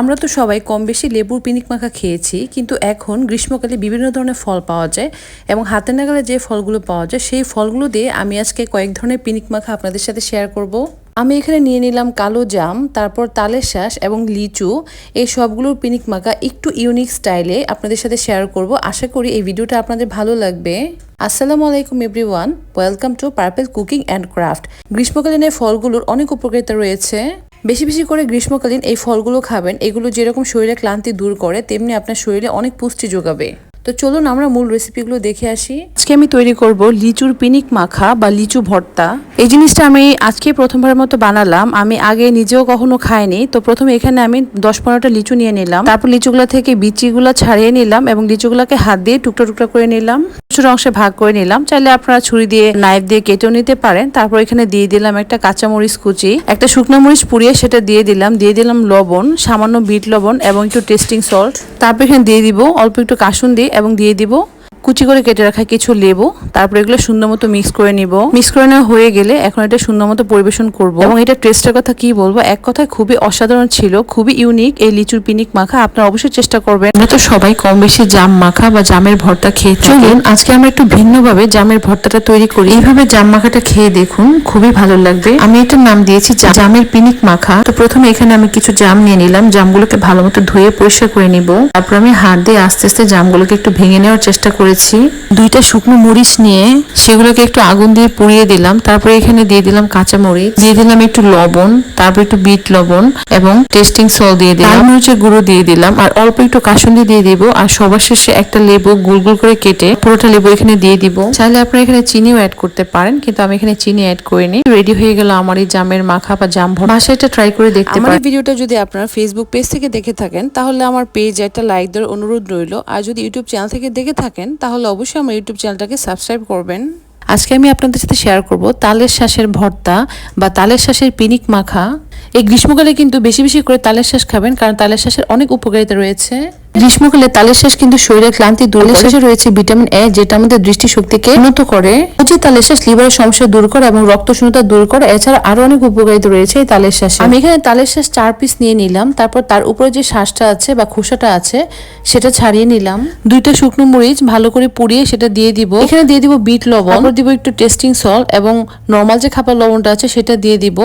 আমরা তো সবাই কম বেশি লেবুর পিনিক মাখা খেয়েছি, কিন্তু এখন গ্রীষ্মকালে বিভিন্ন ধরনের ফল পাওয়া যায় এবং হাতে নাগালে যে ফলগুলো পাওয়া যায়, সেই ফলগুলো দিয়ে আমি আজকে কয়েক ধরনের পিনিক মাখা আপনাদের সাথে শেয়ার করব। আমি এখানে নিয়ে নিলাম কালো জাম, তারপর তালের শ্বাস এবং লিচু। এই সবগুলোর পিনিক মাখা একটু ইউনিক স্টাইলে আপনাদের সাথে শেয়ার করব। আশা করি এই ভিডিওটা আপনাদের ভালো লাগবে। আসসালামু আলাইকুম everyone welcome to purple cooking and craft গ্রীষ্মকালীন ফলগুলোর অনেক উপকারিতা রয়েছে। বেশি বেশি করে গ্রীষ্মকালীন এই ফলগুলো খাবেন। এগুলো যেরকম শরীরে ক্লান্তি দূর করে, তেমনি আপনার শরীরে অনেক পুষ্টি যোগাবে। তো চলুন আমরা মূল রেসিপিগুলো দেখে আসি। আজকে আমি তৈরি করব লিচুর পিনিক মাখা বা লিচু ভর্তা। এই জিনিসটা আমি আজকে প্রথমবারের মতো বানালাম। আমি আগে নিজেও কখনো খাইনি। তো প্রথমে এখানে আমি দশ পনেরোটা লিচু নিয়ে নিলাম। তারপর লিচুগুলা থেকে বিচিগুলো ছাড়িয়ে নিলাম এবং লিচুগুলোকে হাত দিয়ে টুকরা টুকরা করে নিলাম। ছোট অংশে ভাগ করে নিলাম। চাইলে আপনারা ছুরি দিয়ে নাইফ দিয়ে কেটেও নিতে পারেন। তারপর এখানে দিয়ে দিলাম একটা কাঁচামরিচ কুচি, একটা শুকনো মরিচ পুড়িয়ে সেটা দিয়ে দিলাম। দিয়ে দিলাম লবণ, সামান্য বিট লবণ এবং একটু টেস্টিং সল্ট তারপর এখানে দিয়ে দিব অল্প একটু কাসুন দিয়ে এবং দিয়ে দিব কুচি করে কেটে রাখা কিছু লেবু, তারপর এগুলো সুন্দর মতো মিক্স করে নিব। মিক্স করে নেওয়া হয়ে গেলে এখন এটা সুন্দর মতো পরিবেশন করব। এবং এটা টেস্টের কথা কি বলব? এক কথায় খুবই অসাধারণ ছিল, খুবই ইউনিক এই লিচুর পিনিক মাখা। আপনারা অবশ্যই চেষ্টা করবেন। আমরা তো সবাই কম বেশি জাম মাখা বা জামের ভর্তা খেয়ে চলুন, আজকে আমরা একটু ভিন্নভাবে জামের ভর্তাটা তৈরি করি। এইভাবে জাম মাখাটা খেয়ে দেখুন, খুবই ভালো লাগবে। আমি এটার নাম দিয়েছি জামের পিনিক মাখা। তো প্রথমে এখানে আমি কিছু জাম নিয়ে নিলাম। জামগুলোকে ভালো মতো ধুয়ে পরিষ্কার করে নিব। তারপর আমি হাত দিয়ে আস্তে আস্তে জামগুলোকে একটু ভেঙে নেওয়ার চেষ্টা করেছি। দুইটা শুকনো মরিচ নিয়ে সেগুলোকে একটু আগুন দিয়ে পুড়িয়ে দিলাম। তারপরে এখানে দিয়ে দিলাম কাঁচা মরিচ। দিয়ে দিলাম একটু লবণ তারপর একটু বিট লবণ এবং টেস্টিং সল দিয়ে দিলাম। মরিচের গুঁড়ো দিয়ে দিলাম আর অল্প একটু কাসুন্দি দিয়ে দিব আর সবার শেষে একটা লেবু গোল গোল করে কেটে পুরোটা লেবু এখানে দিয়ে দিব। চাইলে আপনারা এখানে চিনিও অ্যাড করতে পারেন কিন্তু আমি এখানে চিনি অ্যাড করিনি। রেডি হয়ে গেল আমার এই জামের মাখা বা জাম বাসায় এটা ট্রাই করে দেখতে আমার পারেন। এই ভিডিওটা যদি আপনারা ফেসবুক পেজ থেকে দেখে থাকেন তাহলে আমার পেজ একটা লাইক দেওয়ার অনুরোধ রইল। আর যদি ইউটিউব চ্যানেল থেকে দেখে থাকেন তাহলে অবশ্যই আমার ইউটিউব চ্যানেলটাকে সাবস্ক্রাইব করবেন। আজকে আমি আপনাদের সাথে শেয়ার করব তালের শ্বাসের ভর্তা বা তালের শ্বাসের পিনিক মাখা। এই গ্রীষ্মকালে কিন্তু বেশি বেশি করে তালের শ্বাস খাবেন, কারণ তালের শ্বাসের অনেক উপকারিতা রয়েছে। গ্রীষ্মকালে তালের শ্বাস কিন্তু শরীরের ক্লান্তি দূর শ্বাসে রয়েছে ভিটামিন এ যেটা আমাদের দৃষ্টিশক্তিকে উন্নত করে। উচিত তালের শ্বাস লিভারের সমস্যা দূর করে এবং রক্ত শূন্যতা দূর করে এছাড়া আরও অনেক উপকারিতা রয়েছে এই তালের শ্বাসে। আমি এখানে তালের শ্বাস চার পিস নিয়ে নিলাম তারপর তার উপরে যে শ্বাসটা আছে বা খোসাটা আছে সেটা ছাড়িয়ে নিলাম। দুইটা শুকনো মরিচ ভালো করে পুড়িয়ে সেটা দিয়ে দিব। এখানে দিয়ে দিব বিট লবণ। দিব একটু টেস্টিং সল্ট এবং নর্মাল যে খাবার লবণটা আছে সেটা দিয়ে দিব।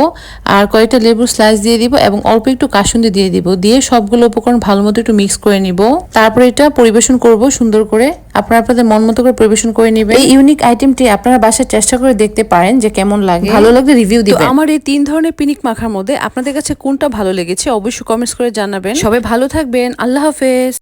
আর কয়েকটা লেবুর স্লাইস দিয়ে দিব এবং অল্প একটু কাসুন্দি দিয়ে দিব। দিয়ে সবগুলো উপকরণ ভালো মতো একটু মিক্স করে নিব। তারপরে এটা পরিবেশন করব সুন্দর করে। আপনারা আপনাদের মন মতো করে পরিবেশন করে নেবেন। এই ইউনিক আইটেমটি আপনারা বাসায় চেষ্টা করে দেখতে পারেন যে কেমন লাগে। ভালো লাগলে রিভিউ দিবেন। আমার এই তিন ধরনের পিনিক মাখার মধ্যে আপনাদের কাছে কোনটা ভালো লেগেছে অবশ্যই কমেন্টস করে জানাবেন। সবাই ভালো থাকবেন। আল্লাহ হাফেজ।